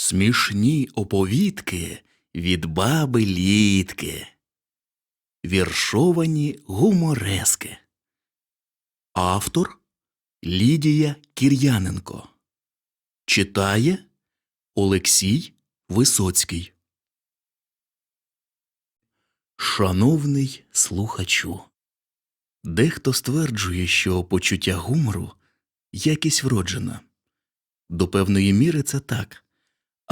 Смішні оповідки від баби літки. Віршовані гуморески. Автор Лідія Кір'яненко. Читає Олексій Висоцький. Шановний слухачу. Дехто стверджує, що почуття гумору якість вроджена. До певної міри це так.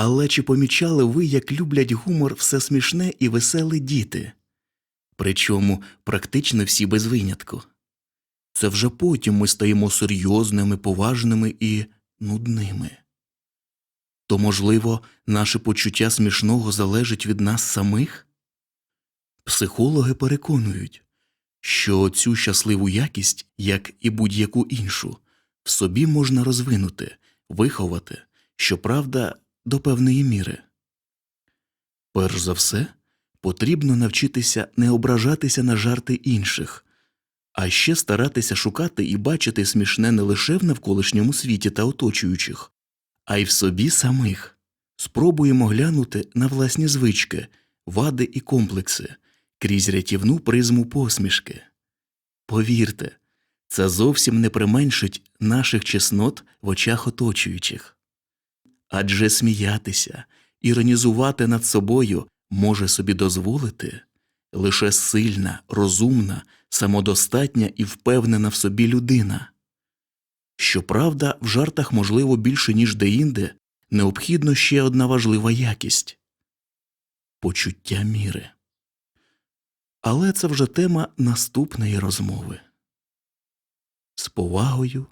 Але чи помічали ви, як люблять гумор все смішне і веселе діти? Причому практично всі без винятку. Це вже потім ми стаємо серйозними, поважними і нудними. То, можливо, наше почуття смішного залежить від нас самих? Психологи переконують, що цю щасливу якість, як і будь-яку іншу, в собі можна розвинути, виховати, щоправда, до певної міри. Перш за все, потрібно навчитися не ображатися на жарти інших, а ще старатися шукати і бачити смішне не лише в навколишньому світі та оточуючих, а й в собі самих. Спробуємо глянути на власні звички, вади і комплекси крізь рятівну призму посмішки. Повірте, це зовсім не применшить наших чеснот в очах оточуючих. Адже сміятися, іронізувати над собою може собі дозволити лише сильна, розумна, самодостатня і впевнена в собі людина. Щоправда, в жартах можливо більше, ніж деінде, необхідно ще одна важлива якість почуття міри. Але це вже тема наступної розмови. З повагою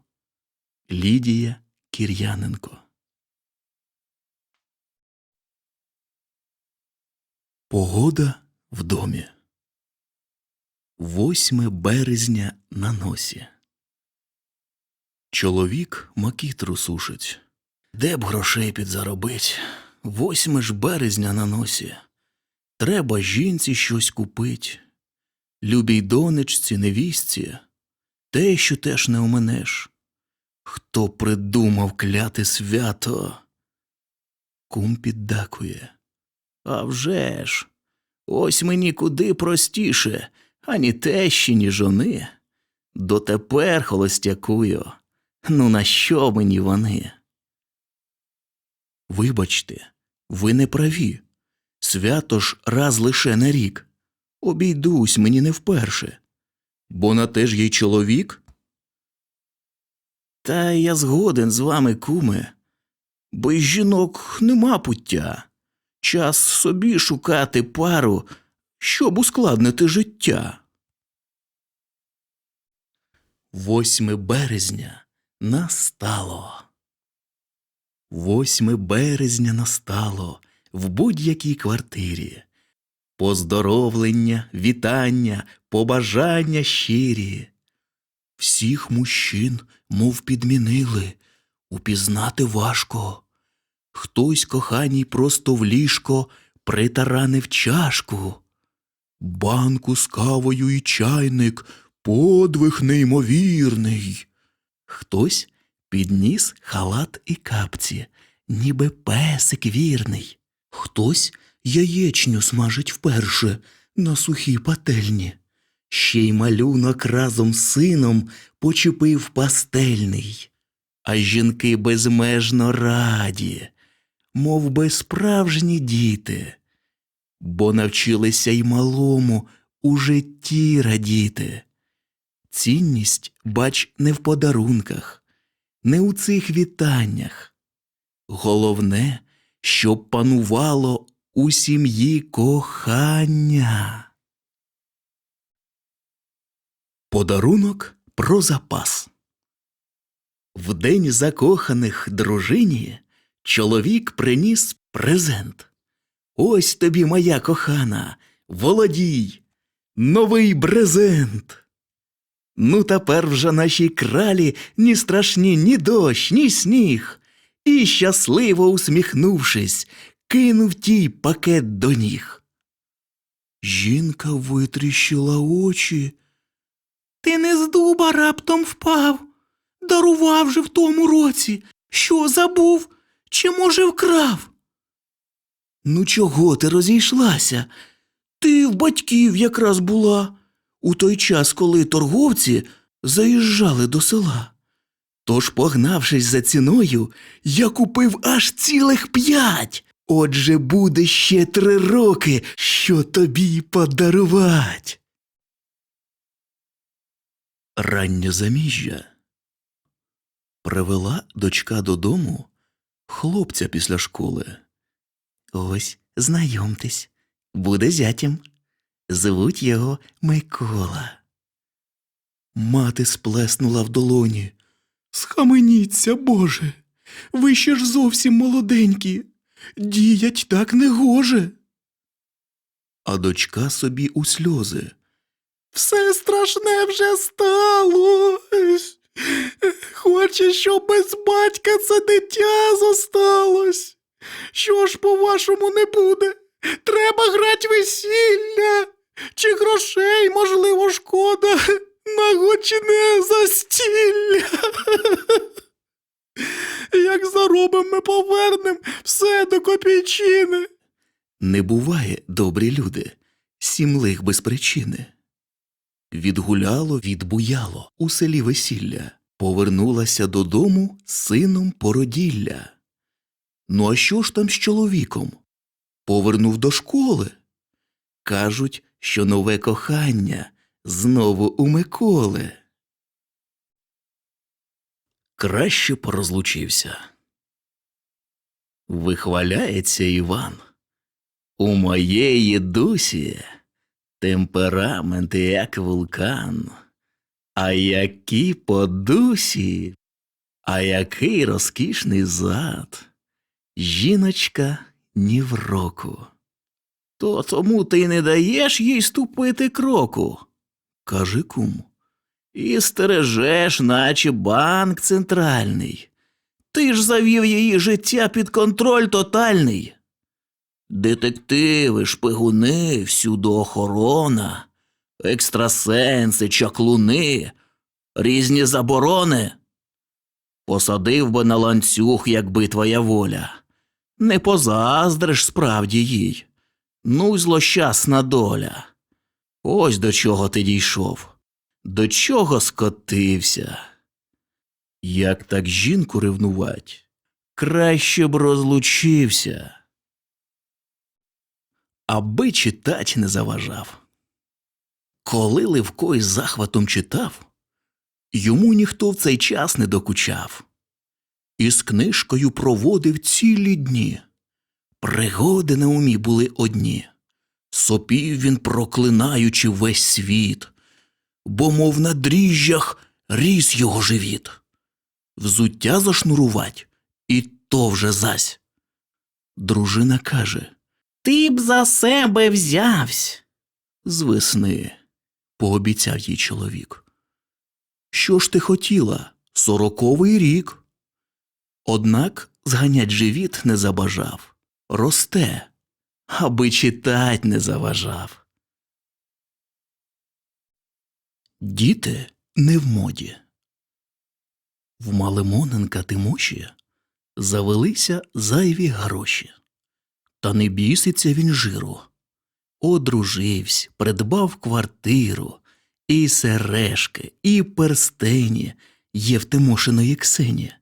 Лідія Кір'яненко. Погода в домі. 8 березня на носі. Чоловік макітру сушить. Де б грошей підзаробить? 8 ж березня на носі. Треба жінці щось купить. Любій донечці, невістці, те, що теж не оменеш. Хто придумав кляте свято? Кум піддакує. А вже ж, ось мені куди простіше, ані тещі, ні жони. Дотепер холостякую. Ну на що мені вони? Вибачте, ви не праві. Свято ж раз лише на рік. Обійдусь мені не вперше. Бо на те ж є й чоловік. Та я згоден з вами, куме, бо й жінок нема пуття. Час собі шукати пару, щоб ускладнити життя. 8 березня настало. 8 березня настало в будь-якій квартирі. Поздоровлення, вітання, побажання щирі. Всіх мужчин, мов підмінили, упізнати важко. Хтось коханій просто в ліжко притаранив чашку. Банку з кавою і чайник, подвиг неймовірний. Хтось підніс халат і капці, ніби песик вірний. Хтось яєчню смажить вперше на сухій пательні. Ще й малюнок разом з сином почепив пастельний. А жінки безмежно раді, мов би справжні діти, бо навчилися й малому у житті радіти. Цінність, бач, не в подарунках, не у цих вітаннях. Головне, щоб панувало у сім'ї кохання. Подарунок про запас. В день закоханих дружині чоловік приніс презент. Ось тобі, моя кохана, володій, новий брезент. Ну, тепер вже нашій кралі ні страшні, ні дощ, ні сніг. І, щасливо усміхнувшись, кинув тій пакет до ніг. Жінка витріщила очі. Ти не з дуба раптом впав. Дарував же в тому році. Що забув? Чи, може, вкрав? Ну, чого ти розійшлася? Ти в батьків якраз була у той час, коли торговці заїжджали до села. Тож, погнавшись за ціною, я купив аж цілих п'ять. Отже, буде ще три роки, що тобі подарувати. Раннє заміжжя привела дочка додому хлопця після школи. Ось, знайомтесь, буде зятям. Звуть його Микола. Мати сплеснула в долоні. Схаменіться, Боже, ви ще ж зовсім молоденькі. Діять так не гоже. А дочка собі у сльози. Все страшне вже стало. Хоче, щоб без батька це дитя зосталось. Що ж, по-вашому, не буде? Треба грать весілля. Чи грошей, можливо, шкода на гучне застілля. Як заробимо, ми повернем все до копійчини. Не буває, добрі люди, сімлих без причини. Відгуляло, відбуяло у селі весілля, повернулася додому сином породілля. Ну а що ж там з чоловіком? Повернув до школи. Кажуть, що нове кохання знову у Миколи. Краще порозлучився. Вихваляється Іван. У моєї дусі темперамент як вулкан. А які по дусі, а який розкішний зад. Жіночка ні в року. То тому ти не даєш їй ступити кроку, каже кум. І стережеш, наче банк центральний. Ти ж завів її життя під контроль тотальний. Детективи, шпигуни, всюди охорона, екстрасенси, чаклуни, різні заборони. Посадив би на ланцюг, якби твоя воля. Не позаздриш справді їй. Ну й злощасна доля. Ось до чого ти дійшов, до чого скотився. Як так жінку ревнувать, краще б розлучився. Аби читать не заважав. Коли Левко із захватом читав, йому ніхто в цей час не докучав. Із книжкою проводив цілі дні. Пригоди на умі були одні. Сопів він, проклинаючи весь світ, бо, мов на дріжджах, ріс його живіт. Взуття зашнурувать, і то вже зась. Дружина каже Ти б за себе взявсь. З весни, пообіцяв їй чоловік. Що ж ти хотіла? Сороковий рік. Однак зганять живіт не забажав. Росте, аби читать не заважав. Діти не в моді. В Малимоненка Тимоші завелися зайві гроші. Та не біситься він жиру. Одружився, придбав квартиру, і сережки, і перстені є в Тимошиної Ксені.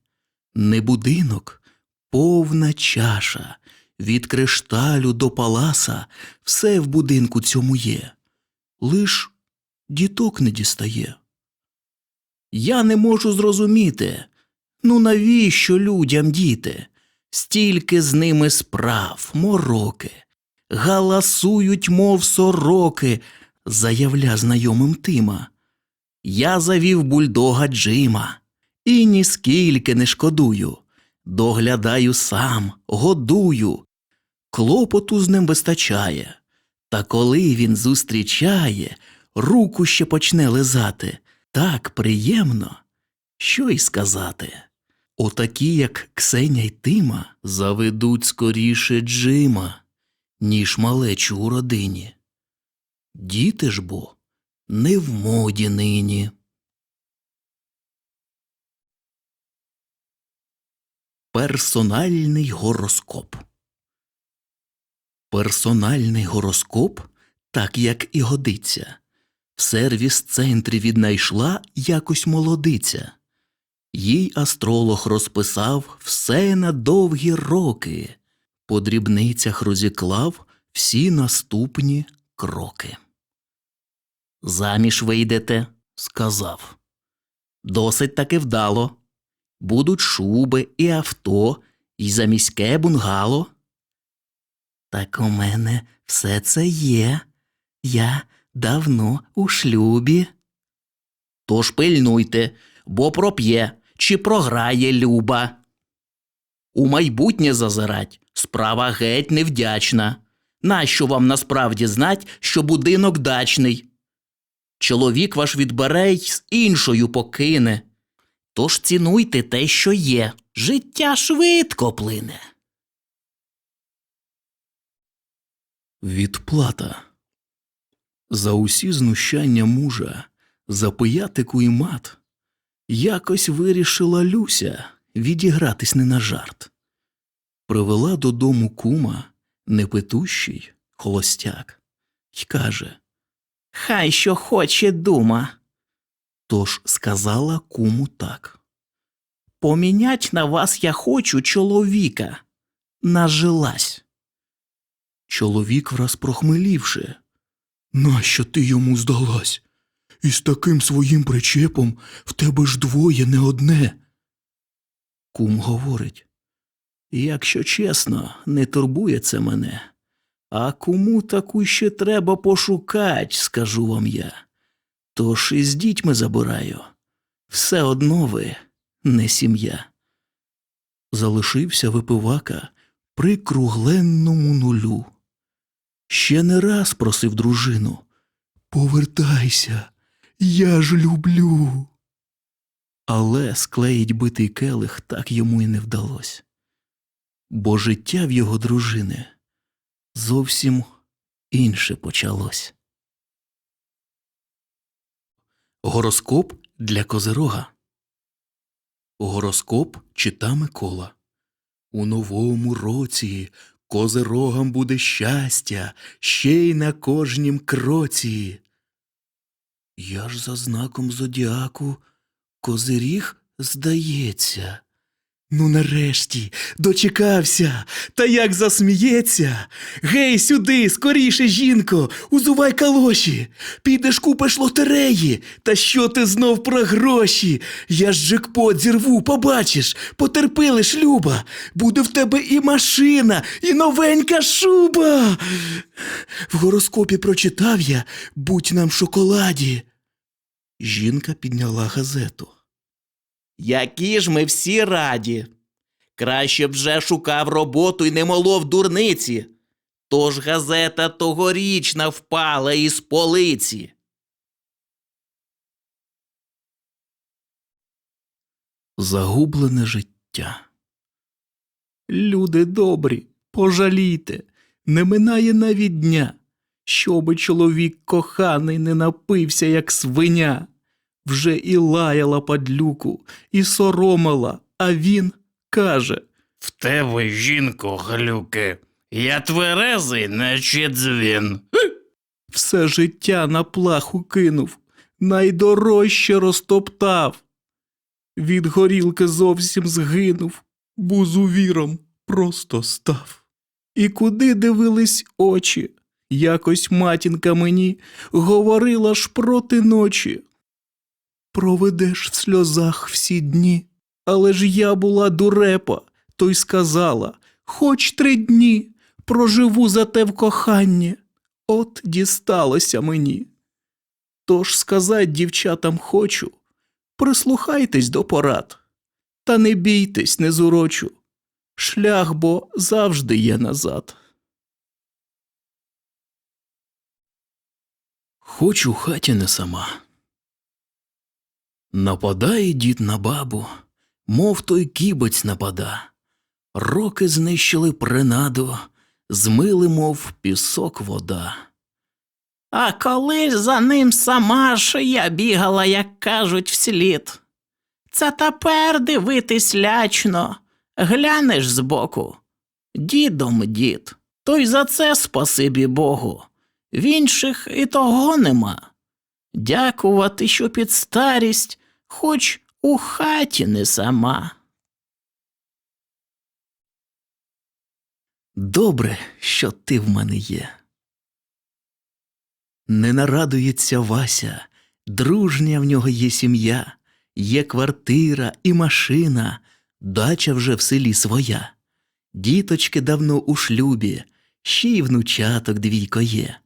Не будинок, повна чаша, від кришталю до паласа все в будинку цьому є. Лиш діток не дістає. Я не можу зрозуміти, ну навіщо людям діти? Стільки з ними справ, мороки, галасують, мов сороки, заявля знайомим Тима. Я завів бульдога Джима і ніскільки не шкодую. Доглядаю сам, годую, клопоту з ним вистачає. Та коли він зустрічає, руку ще почне лизати, так приємно, що й сказати. Отакі, як Ксеня й Тима, заведуть скоріше Джима, ніж малечу у родині. Діти ж бо не в моді нині. Персональний гороскоп Персональний гороскоп, так як і годиться. В сервіс-центрі віднайшла якось молодиця. Їй астролог розписав все на довгі роки, по дрібницях розіклав всі наступні кроки. Заміж вийдете, сказав. Досить таки вдало. Будуть шуби і авто, і заміське бунгало. Так у мене все це є. Я давно у шлюбі. Тож пильнуйте, бо проп'є чи програє люба. У майбутнє зазирать справа геть невдячна. Нащо вам насправді знать, що будинок дачний? Чоловік ваш відбере й з іншою покине. Тож цінуйте те, що є. Життя швидко плине. Відплата За усі знущання мужа, за пиятику і мат, якось вирішила Люся відігратись не на жарт. Привела додому кума, непитущий, холостяк, й каже Хай що хоче дума. Тож сказала куму так. Помінять на вас я хочу чоловіка. Нажилась. Чоловік враз прохмелівши. Нащо ти йому здалась? Із таким своїм причепом в тебе ж двоє не одне. Кум говорить. Якщо чесно, не турбує це мене. А кому таку ще треба пошукать, скажу вам я. Тож із дітьми забираю. Все одно ви не сім'я. Залишився випивака при кругленному нулю. Ще не раз просив дружину Повертайся, я ж люблю. Але склеїть битий келих так йому й не вдалося. Бо життя в його дружини зовсім інше почалось. Гороскоп для Козирога. Гороскоп чита Микола. У новому році козирогам буде щастя, ще й на кожнім кроці. Я ж за знаком зодіаку козиріг здається. Ну, нарешті, дочекався, та як засміється. Гей, сюди, скоріше, жінко, узувай калоші. Підеш купиш лотереї. Та що ти знов про гроші? Я ж джекпот зірву, побачиш, потерпи лиш, Люба. Буде в тебе і машина, і новенька шуба. В гороскопі прочитав я будь нам шоколаді. Жінка підняла газету. Які ж ми всі раді. Краще б вже шукав роботу і не молов дурниці. Тож газета тогорічна впала із полиці. Загублене життя. Люди добрі, пожалійте, не минає навіть дня, щоби чоловік коханий не напився, як свиня вже і лаяла падлюку, і соромила, а він каже В тебе, жінко, глюки, я тверезий, наче дзвін. все життя на плаху кинув, найдорожче розтоптав. Від горілки зовсім згинув, бузувіром просто став. І куди дивились очі? Якось матінка мені говорила ж проти ночі. Проведеш в сльозах всі дні. Але ж я була дурепа, то й сказала хоч три дні проживу за те в коханні. От дісталося мені. Тож сказать дівчатам хочу, прислухайтесь до порад, та не бійтесь, не зурочу. Шлях бо завжди є назад. Хоч у хаті не сама. Нападає дід на бабу, мов той кібець напада. Роки знищили принаду, змили, мов пісок вода. А коли ж за ним сама ж я бігала, як кажуть, вслід. Це тепер дивитись лячно, глянеш збоку. Дідом дід. То й за це спасибі Богу. В інших і того нема. Дякувати, що під старість, хоч у хаті не сама. Добре, що ти в мене є. Не нарадується Вася, дружня в нього є сім'я, є квартира і машина, дача вже в селі своя. Діточки давно у шлюбі, ще й внучаток двійко є.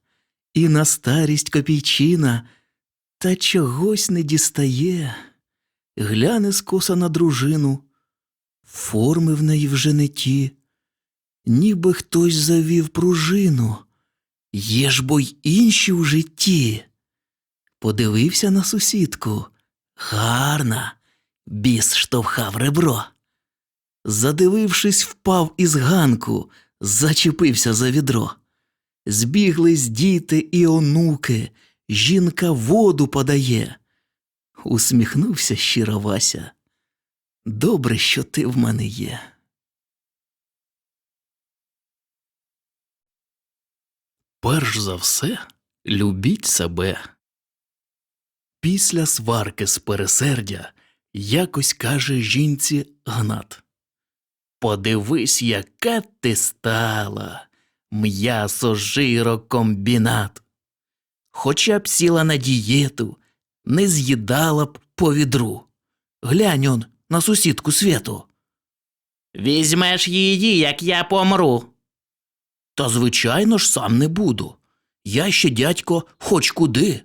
І на старість копійчина, та чогось не дістає. Гляне скоса на дружину, форми в неї вже не ті ніби хтось завів пружину. Є ж бо й інші в житті. Подивився на сусідку. Гарна, біс штовхав ребро. Задивившись, впав із ганку, зачепився за відро. Збіглись діти і онуки, жінка воду подає. Усміхнувся щиро Вася. Добре, що ти в мене є. Перш за все, любіть себе. Після сварки з пересердя якось каже жінці Гнат. Подивись, яка ти стала, м'ясо жиро комбінат. Хоча б сіла на дієту, не з'їдала б по відру. Глянь он на сусідку світу. Візьмеш її, як я помру. Та звичайно ж сам не буду. Я ще, дядько, хоч куди.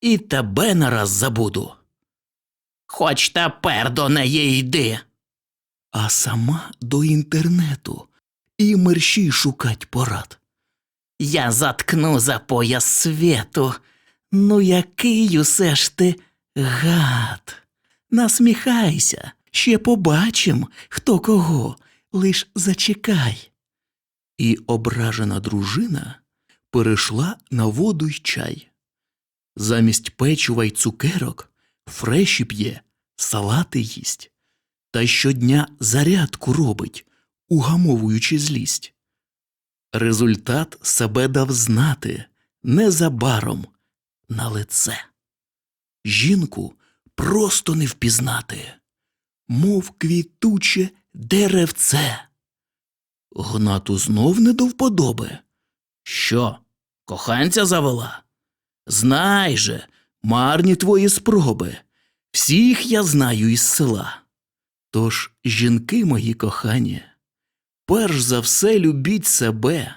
І тебе нараз забуду. Хоч тепер до неї йди. А сама до інтернету і мерщій шукать порад. Я заткну за пояс світу. Ну, який усе ж ти гад. Насміхайся, ще побачим, хто кого, лиш зачекай. І ображена дружина перейшла на воду й чай. Замість печива й цукерок фреші п'є, салати їсть, та щодня зарядку робить, угамовуючи злість. Результат себе дав знати незабаром на лице. Жінку просто не впізнати, мов квітуче деревце. Гнату знов не до вподоби. Що, коханця завела? Знай же, марні твої спроби. Всіх я знаю із села. Тож, жінки мої кохані, перш за все любіть себе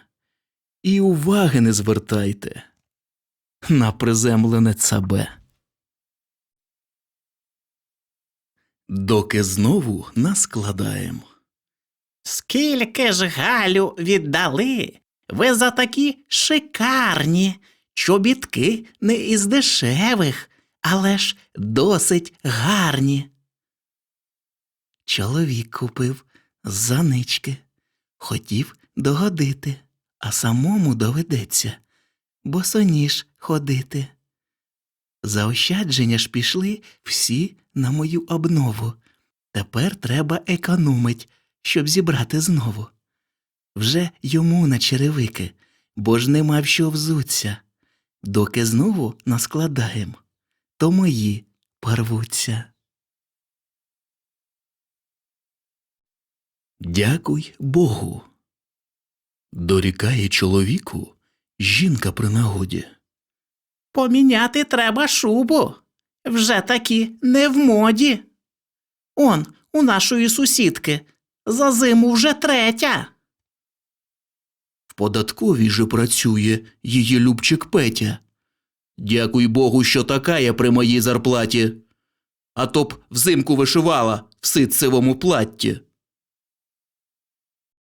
і уваги не звертайте на приземлене цабе. Доки знову наскладаєм. Скільки ж Галю віддали? Ви за такі шикарні чобітки не із дешевих, але ж досить гарні. Чоловік купив за нички, хотів догодити, а самому доведеться босоніж ходити. Заощадження ж пішли всі на мою обнову. Тепер треба економить, щоб зібрати знову. Вже йому на черевики, бо ж нема в що взуться. Доки знову наскладаєм, то мої порвуться. Дякуй Богу. Дорікає чоловіку жінка при нагоді. Поміняти треба шубу. Вже такі не в моді. Он, у нашої сусідки, за зиму вже третя. В податковій же працює її любчик Петя. Дякуй Богу, що така я при моїй зарплаті. А то б взимку вишивала в ситцевому платті.